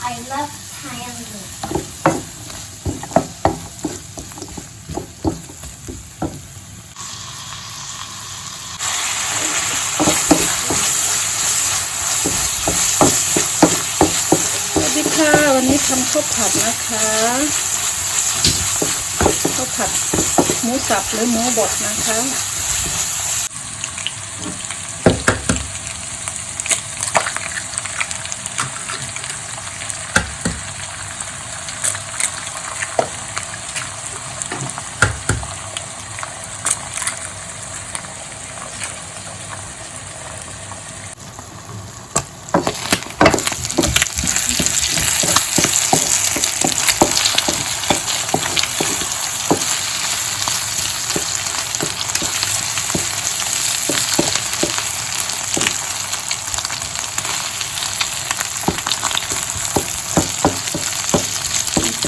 I love triangle. สวัสดีค่ะวันนี้ทำข้าวผัดนะคะข้าวผัดหมูสับหรือหมูบดนะคะ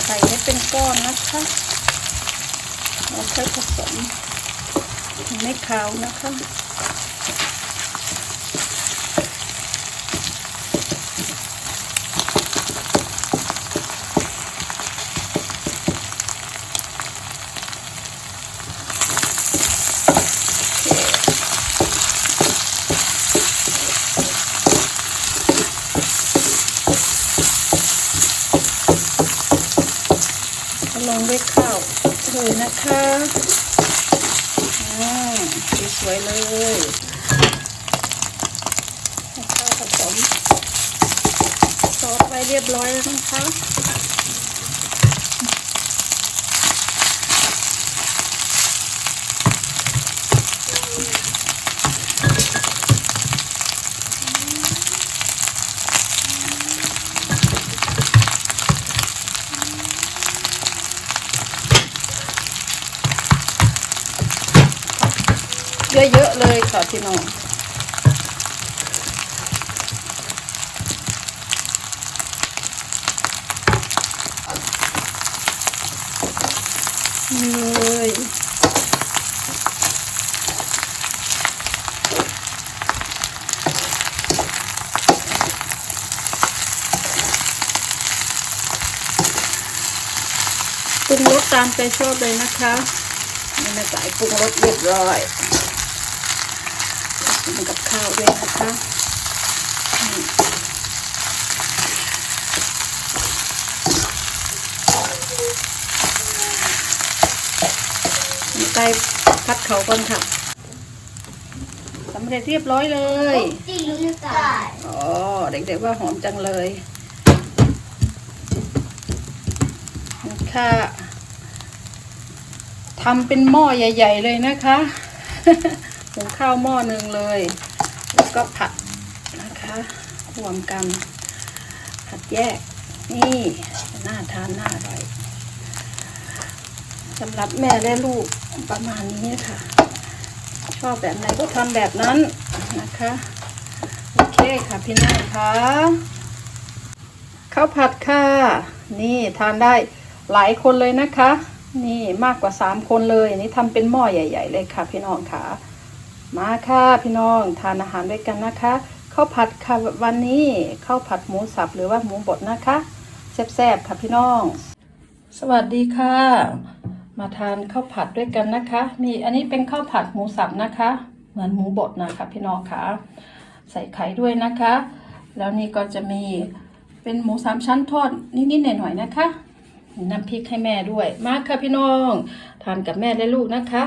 ใส่ให้เป็นก้อนนะคะ แล้วค่อยผสมไม่ขาวนะคะลองด้วย เลยนะคะอ่าสวยเลยข้าวผสมซอสไว้เรียบร้อยแล้วนะคะ เยอะๆเลยค่ะ พี่น้องนี่เลยปรุงรสตามใจชอบเลยนะคะนี่แม่สายปรุงรสเรียบร้อย กินกับข้าวด้วยนะคะนี่ไก่พัดเขาก่อนค่ะสำเร็จเรียบร้อยเลยจีรู้นึกได้อ๋อเด็กๆว่าหอมจังเลยนี่ค่ะทำเป็นหม้อใหญ่ ๆ เลยนะคะ หุงข้าวหม้อหนึ่งเลย แล้วก็ผัดนะคะรวมกัน ผัดแยก นี่น่าทานน่าอร่อยสำหรับแม่และลูกประมาณนี้ค่ะ ชอบแบบไหนก็ทำแบบนั้นนะคะ โอเคค่ะพี่น้องคะข้าวผัดค่ะ นี่ทานได้หลายคนเลยนะคะ นี่มากกว่าสามคนเลยนนี้ทำเป็นหม้อใหญ่ ๆ เลยค่ะพี่น้องค่ะ มาค่ะพี่น้องทานอาหารด้วยกันนะคะข้าวผัดค่ะวันนี้ข้าวผัดหมูสับหรือว่าหมูบดนะคะแซ่บๆค่ะพี่น้อง สวัสดีค่ะ มาทานข้าวผัดด้วยกันนะคะนี่อันนี้เป็นข้าวผัดหมูสับนะคะ เหมือนหมูบดนะคะพี่น้องค่ะ ใส่ไข่ด้วยนะคะ แล้วนี่ก็จะมีเป็นหมูสามชั้นทอดนิดๆหน่อยๆนะคะน้ำพริกให้แม่ด้วย มาค่ะพี่น้อง ทานกับแม่และลูกนะคะ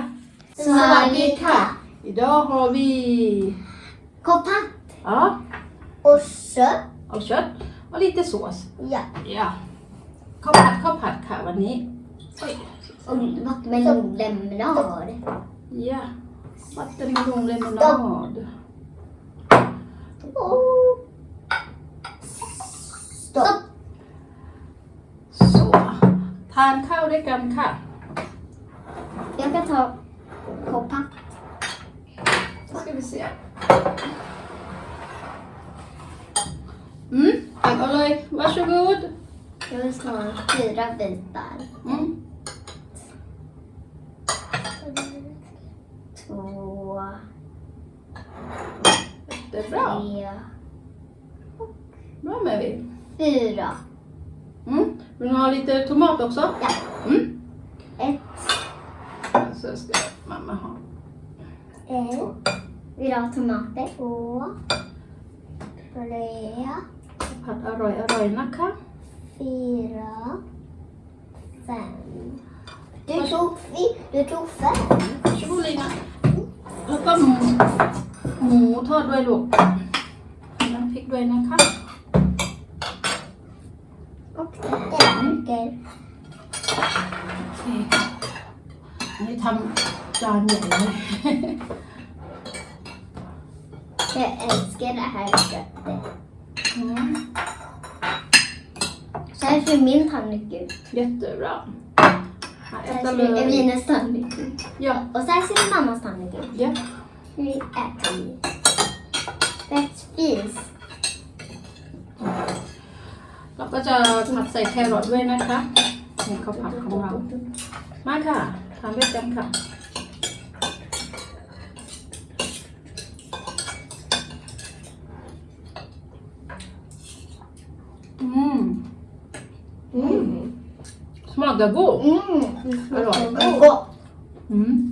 สวัสดีค่ะ Idag har vi Kontakt ja, och kött. och kött och lite sås. Ja. Ja. ข้าวผัดข้าวผัดค่ะวันนี้เอ้ย Och vattenmelonlemonad. Ja. Vattenmelonlemonad. Oh. Stopp. så ทานข้าวด้วยกันค่ะ Jag kan ta kontakt. Ska vi se. Mm, tack Oloj. Varsågod. Jag vill slå fyra bitar. Mm. Två, Det är bra. tre, Bra Mevi. fyra. Mm. Vill du ha lite tomat också? Ja. Mm. Ett, Så ska mamma ha. ett. Vill du ha tomater? Två. Tre. ผัดอร่อยอร่อยนะคะ Fyra. Fem. Du tog, fi- du tog fem. ชิบุรีนะแล้วก็หมูหมูทอดด้วยลูกน้ำพริกด้วยนะคะ Och det räcker. โอเคอันนี้ทำจานใหญ่เลย Jag älskar det här köttet. อืม Så här ser min tallrik ut. jättebra här Så här äter ser vi Evelinas tallrik ut. ja Och så här ser mammas tallrik ut. ja Vi äter vi. Let's spis. เราก็จะผัดใส่แครอทด้วยนะคะนี่ข้าวผัดของเรา มาค่ะทานด้วยกันค่ะ อืม Mm. Smakar god. Mm. Hallå. Gott. Mm.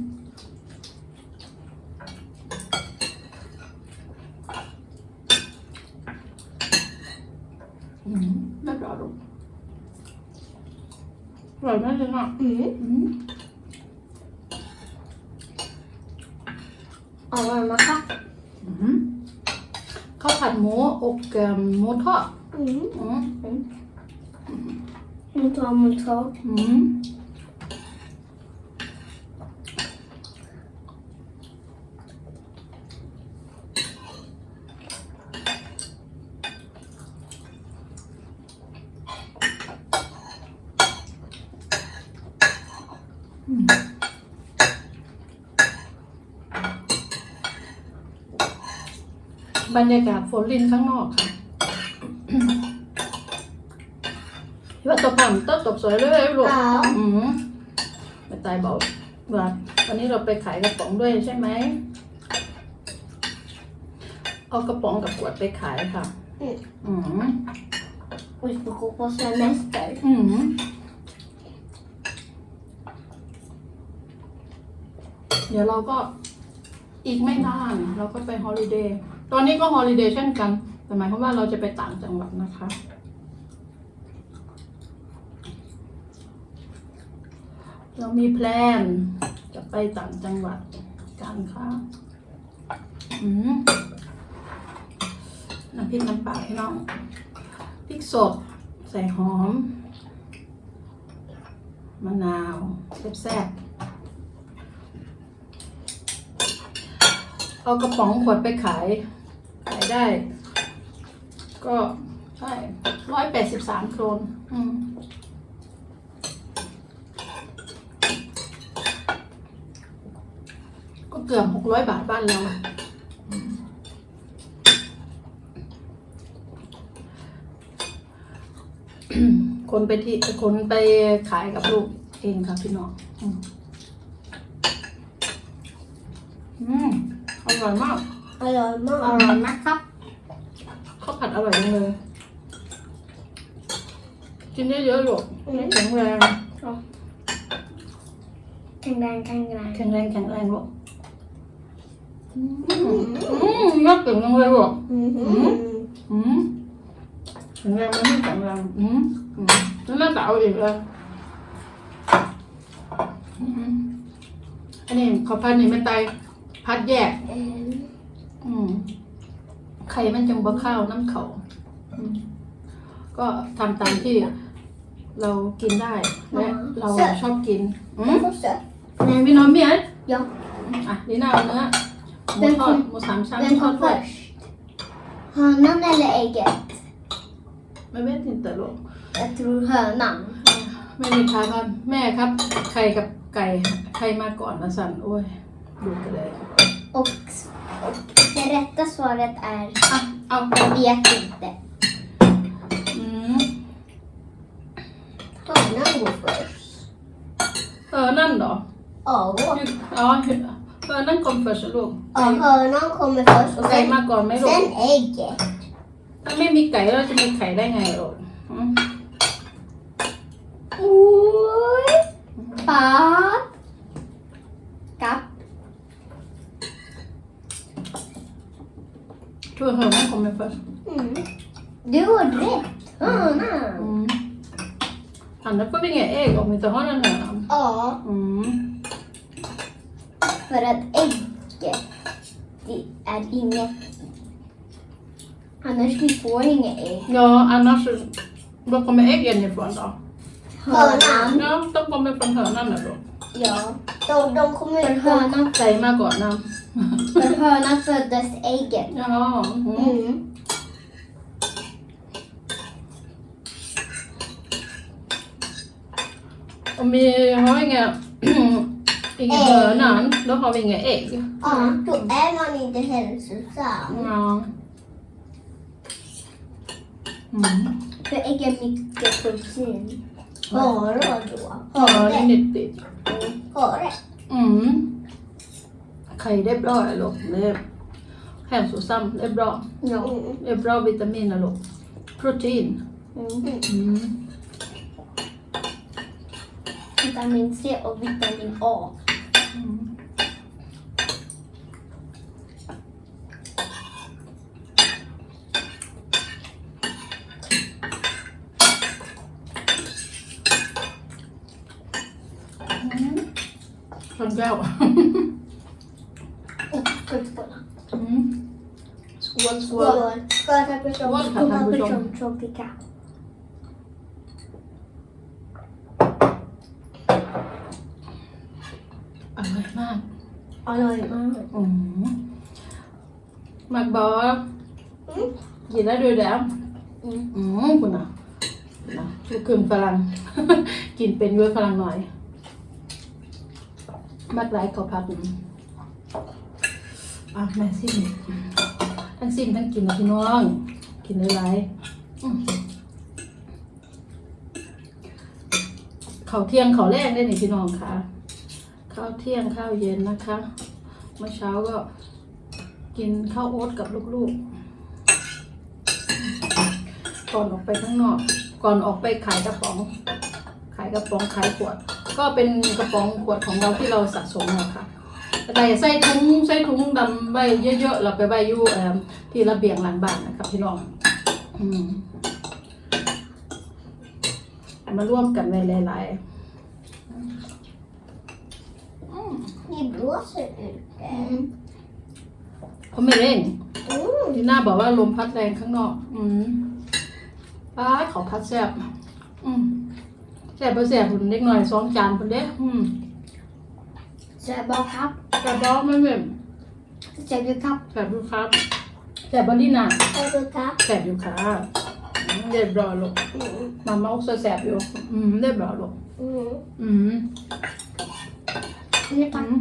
Mm, det är bra då. Bra med det här. Mm. Mm. Och varma Mm. ข้าวผัดหมูอกเอ่อหมูทอด Mm. อืม Motor, motor. อืมอืมบรรยากาศฝนลินข้างนอกค่ะ พี่ว่าตบผ่านต้นตบสวยเลยลูก Ja. อืมแม่ตายบอกว่าวันนี้เราไปขายกระป๋องด้วยใช่ไหม เอากระป๋องกับขวดไปขายค่ะ Mm. อืม Och vi ska gå på semester. อืม เดี๋ยวเราก็อีกไม่นานเราก็ไปฮอลิเดย์ ตอนนี้ก็ฮอลิเดย์เช่นกัน แต่หมายความว่าเราจะไปต่างจังหวัดนะคะ เรามีแพลน จะไปต่างจังหวัดกันค่ะอืมน้ำพริกน้ำปลาพี่น้องพริกสดใส่หอม มะนาวแซ่บๆเอากระป๋องขวดไปขาย ขายได้ ก็ใช่ร้อยแปดสิบสามโครนอืม ก็เกือบหกร้อยบาทบ้านเราอืมคนไปที่คนไปขายกับลูกเองครับพี่น้องอืมอืมอร่อยมาก Hallå, mamma. Hallå, ข้าวผัดอร่อยจังเลย กินเยอะๆลูกแข็งแรง Kang đang, kang đang. แข็งแรงแข็งแรงลูกอืม อืมน่าเก่งจังเลยลูก Mm. อืมแข็งแรงไม่แข็งแรงอืมอืมแล้วน่าจะเอาอีกเลยอืมอันนี้ขอพันนี่ไม่ตายพัดแยก อืมไข่มันจังบ่ข้าวน้ำเขาอืมก็ทำตามที่เรากินได้และเราชอบกินอืม fortsätt. พี่น้องเมียน Ja, อะนี่น่าเอาเนื้อ หมูทอดหมูสามชั้น vem ทอด kom ด้วย först? Hönan eller ägget? ไม่เว้นถึงแต่ลูก Jag tror hönan. ไม่มีทางครับแม่ครับ ไข่กับไก่ใครมาก่อนนะสันโอ้ยดูกันเลย Och, och det rätta svaret är อะเอาไป jag vet inte. อืม Hönan går först. เออนั่นเหรอ Ja, อ๋อเออ นั่งคอมเฟิร์สลูก เออนั่งคอมเฟิร์สไก่มาก่อนไหมลูเส้นเอกเจ๊ถ้าไม่มีไก่เราจะมีไข่ได้ไงลูกอุ้ยป๊าบกับช่วยเหอะนั่งคอมเฟิร์สดูดิดอืมน่ะอืมอันนั้นก็เป็นไงเอกออกมาจากห้องอาหารอ๋ออืม För att ägget, det är inget. Annars vi får inga ägg. Ja, annars... Var kommer äggen ifrån då? Hönan. Ja, de kommer från hönan då. Ja. De, de kommer För hönan, Säg man för hönan föddes äggen. Ja. Mm. Mm. Och vi har inga inga Ägg. hönan, då har vi inga ägg. Ja, då är man inte hälsosam. Ja. Mm. För ägg är mycket protein. Hare då. Ja, det är Hare. nyttigt. Hare. Mm. ไข่ได้ bra är ลูก det är hälsosamt, det är bra. Ja. Det är bra vitaminer ลูก protein. Mm. Mm. Vitamin C och vitamin A. Mm. Mm. ชนแก้ว Och skål. Mm. Skål, skål. Skål. Skål tack för Skål, som. tack för Skål som. som tropica. อร่อยมาก Aloy mak. อืมมักบอ Mm. กินได้ด้วยแล้ว Mm. อืมคุ ณน่ะคุณน่ะลูกครึ่งฝรั่งกินเป็นด้วยฝรั่งหน่อยมักไรเขาพักอืมอะแม่ซิมทั้งซิมทั้งกินนะพี่น้อง กินหลายๆอืมข้าวเที่ยงข้าวแรกได้หนิพี่น้องค่ะ ข้าวเที่ยงข้าวเย็นนะคะ เมื่อเช้าก็กินข้าวโอ๊ตกับลูกๆ ก่อนออกไปข้างนอก ก่อนออกไปขายกระป๋อง ขายกระป๋องขายขวด ก็เป็นกระป๋องขวดของเราที่เราสะสมนะคะแต่ใส่ถุงใส่ถุงดำใบเยอะๆเราไปใบอยู่เอิ่มที่ระเบียงหลังบ้านนะครับพี่น้องอืมมาร่วมกันไว้หลายๆอืม Ni blåser ut det. Mm. เขาไม่เร่ง Mm. ที่หน้าบอกว่าลมพัดแรงข้างนอก อืมป้าดเขาพัดแซ่บอืมแซ่บบ่แซ่บคุณเล็กหน่อยสองจานคุณเด้อืม Så jag bara kapp. แต่ดอกไม่เหม็น Så jag blir kapp. แซ่บอยู่ครับแซ่บบอดี้น่ะ Jag blir kapp. แซ่บอยู่ค่ะอืมเรียบร้อยลูก Mm. มาม่า också แซ่บอยู่ อืมเรียบร้อยลูก Mm. อืม Mer อื kapp. ม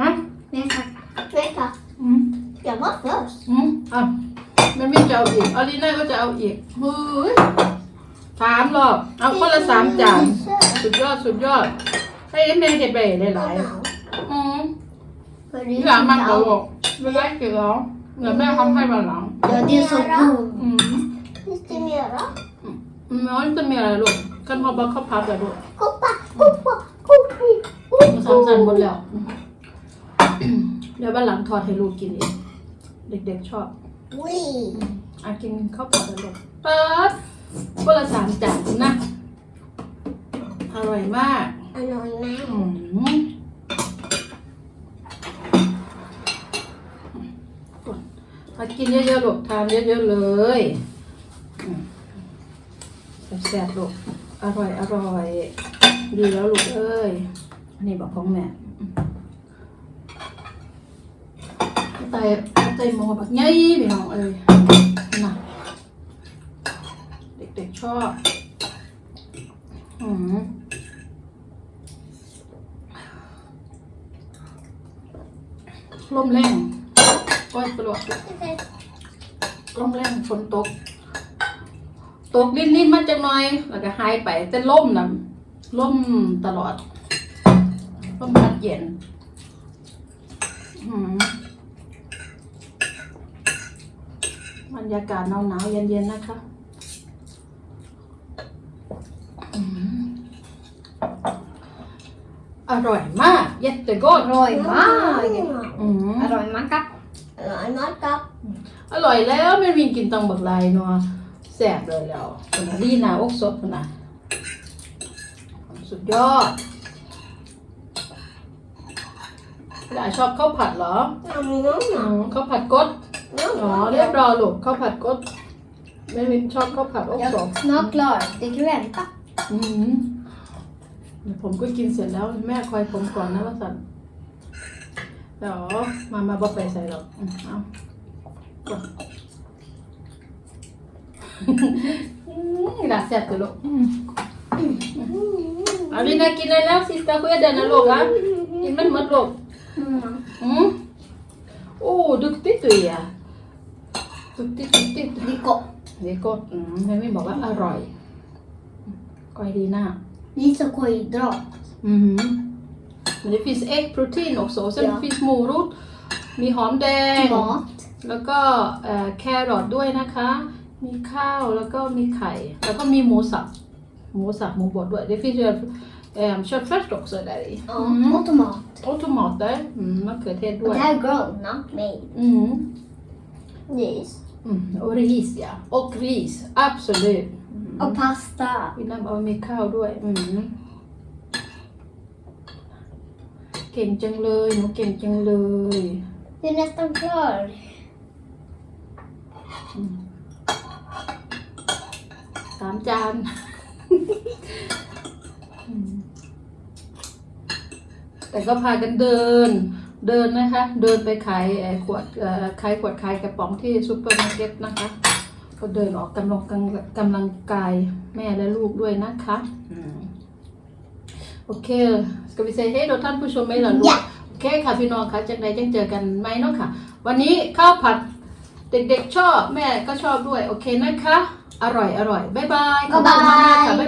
ฮะ Mer kapp. Mer kapp. อืม Jag var först. อืมอะมันไม่จะเอาอีกอลิน่าก็จะเอาอีกเฮ้ย สามรอบ เอาคนละสามจาน สุดยอดสุดยอดให้เอ็มเเห็ดไปได้หลายๆอืม För det ที่ är หลังมัน så เขาบ bra. อกไม่ได้เกี่ยวเดี๋ยวแม่ทำให้วันหลัง Ja, det är så god. อืม Finns det mera? น้อยจะมีอะไรลูกกันพอบักข้าวพับแต่ลูก Koppa, koppa, koppa. มาสามสันหมดแล้วอืมเดี๋ยววันหลังทอดให้ลูกกินเองเด็กๆชอบ Ui. อะกินข้าวผัดกันลูกเปิด คนละสามจานนะ อร่อยมาก Aloy med. อืมมากินเยอะๆลูกทานเยอะๆเลยอืมแซ่บๆลูกอร่อยอร่อยดีแล้วลูกเอ้ยอันนี้บอกของแม่อืมไตไตหมอแบบใหญ่พี่น้องเอ้ยน่ะเด็กๆ ชอบอืมลมแรงโอ้ยปลวกลมแรงฝนตก ตกนิดนิดๆมาจังหน่อยแล้วก็หายไปแต่ลมนะลมตลอดลมพัดเย็นอืมบรรยากาศหนาวหนาวๆเย็นเย็นๆนะคะอืม อร่อยมากเย็ดแต่ก็ Aloy mag. อืม Aloy mag kapp. Aloy mag kapp. อร่อยแล้วแม่วินกินตังบักลายเนาะแซ่บเลยแล้วคนน่ะดีนาอกสดคนน่ะสุดยอดหลานชอบข้าวผัดเหรอ Ja, men jag อื med. มข้าวผัดกดอ๋อเรียบร้อยลูกข้าวผัดกดแม่วินชอบข้าวผัดอกสด Jag är snart klar. Det kan vänta. อืมเดี๋ยว ผมก็กินเสร็จแล้วแม่คอยผมก่อนนะว่าสันเดี๋ยวมามาบอกไปใส่หรอกเอาหลาแซ่บตัวลูกอืมเอาลีนากินเลยแล้วซิสตาคุยเดินนะลูกอะกินมันหมดลูกอืมโอ้ดุกติดตัวอะดุกติดดุกติด Det är gott. นี่ก็อืมแม่ไม่บอกว่าอร่อยก้อยดีหน่า Lite kolhydrat. Mm. Men det finns äggprotein också. Och sen Ja. finns morot, มีหอมแดง Tomat. แล้วก็เอ่อแครอทด้วยนะคะ มีข้าวแล้วก็มีไข่ แล้วก็มีหมูสับ หมูสับหมูบดด้วย Det finns ju ähm, köttfärs också där i. Ja, Mm. och tomat. Och tomater. Mm, มะเขือเทศด้ Och วย det här är grown, not made. Mm. Ris. Mm. Och ris ja. Och ris, absolut. Mm. Och pasta. วิน้ำเอามีข้าวด้วยอืมเก่งจังเลยหนูเก่งจังเลย Det är nästan klar. สามจานอืมแต่ก็พากันเดิน เดินนะคะ เดินไปขายเอ่อขวดเอ่อขายขวดขายกระป๋องที่ซูเปอร์มาร์เก็ตนะคะ ก็เดินออกกำลังกำกำลังกายแม่และลูกด้วยนะคะอืมโอเค ska vi säga hej då ท่านผู้ชมไหมล่ะลูก Ja. โอเคค่ะพี่น้องค่ะจากไหนจังเจอกันไหมเนาะค่ะ วันนี้ข้าวผัดเด็กๆชอบแม่ก็ชอบด้วย โอเคนะคะ อร่อยอร่อยบ๊ายบายขอบคุณมากๆค่ะ